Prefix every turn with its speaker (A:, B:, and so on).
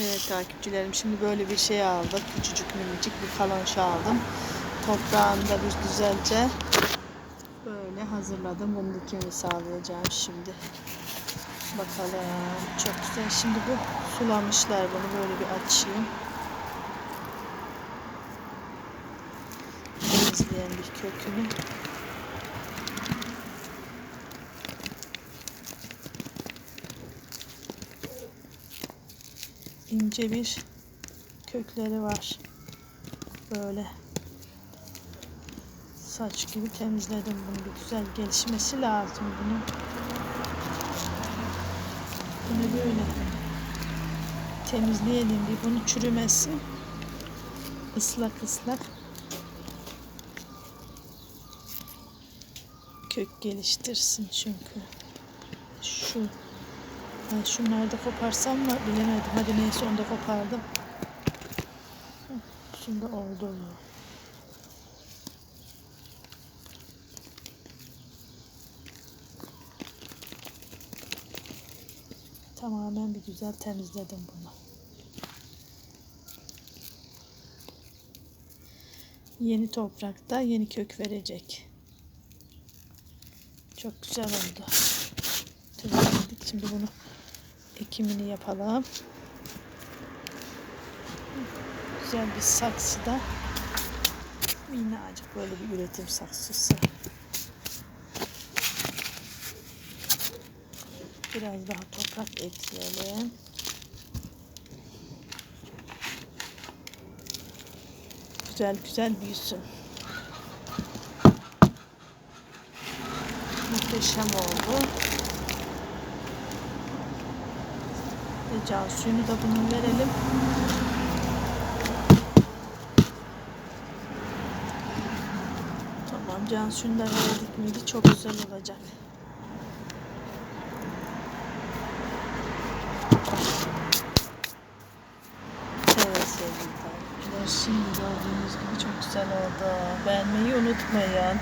A: Evet takipçilerim şimdi böyle bir şey aldık. Küçücük minicik bir kalonşa aldım. Toprağını da bir güzelce böyle hazırladım. Bunu dikimi sağlayacağım şimdi. Bakalım çok güzel. Şimdi bu sulamışlar bunu böyle bir açayım. Temizleyen bir kökünü. İnce bir kökleri var. Böyle saç gibi temizledim bunu bir güzel gelişmesi lazım bunun. Bunu böyle temizleyelim bir bunu çürümesin. Islak ıslak kök geliştirsin çünkü. Şu ben şunları da koparsam mı bilemedim. Hadi neyse onu da kopardım. Şimdi oldu? Tamamen bir güzel temizledim bunu. Yeni toprakta yeni kök verecek. Çok güzel oldu. Temizledik. Şimdi bunu ekimini yapalım. Güzel bir saksıda minnacık böyle bir üretim saksısı. Biraz daha toprak ekleyelim. Güzel güzel büyüsün. Muhteşem oldu. Can suyunu da bunun verelim. Tamam can suyunu da verdik miydi çok güzel olacak. Evet şimdi gördüğünüz gibi çok güzel oldu. Beğenmeyi unutmayın.